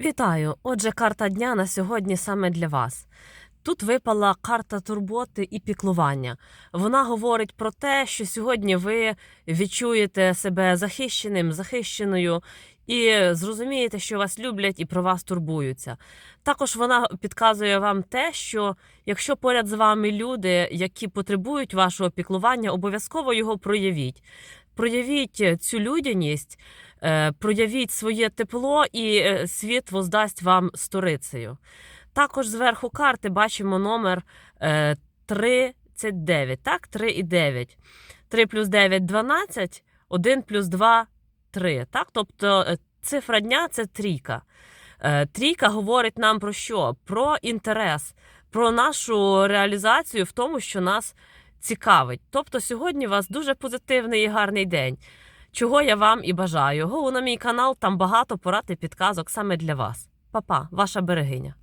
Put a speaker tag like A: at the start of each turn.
A: Вітаю! Отже, карта дня на сьогодні саме для вас. Тут випала карта турботи і піклування. Вона говорить про те, що сьогодні ви відчуєте себе захищеним, захищеною і зрозумієте, що вас люблять і про вас турбуються. Також вона підказує вам те, що якщо поряд з вами люди, які потребують вашого піклування, обов'язково його проявіть. Проявіть цю людяність, е, проявіть своє тепло, і е, світ воздасть вам сторицею. Також зверху карти бачимо номер е, 39, так? 3 і 9. 3 плюс 9 – 12, 1 плюс 2 – 3. Так? Тобто е, цифра дня – це трійка. Е, Трійка говорить нам про що? Про інтерес, про нашу реалізацію в тому, що нас цікавить. Тобто сьогодні у вас дуже позитивний і гарний день. Чого я вам і бажаю. Гоу на мій канал, там багато порад і підказок саме для вас. Па-па, ваша берегиня.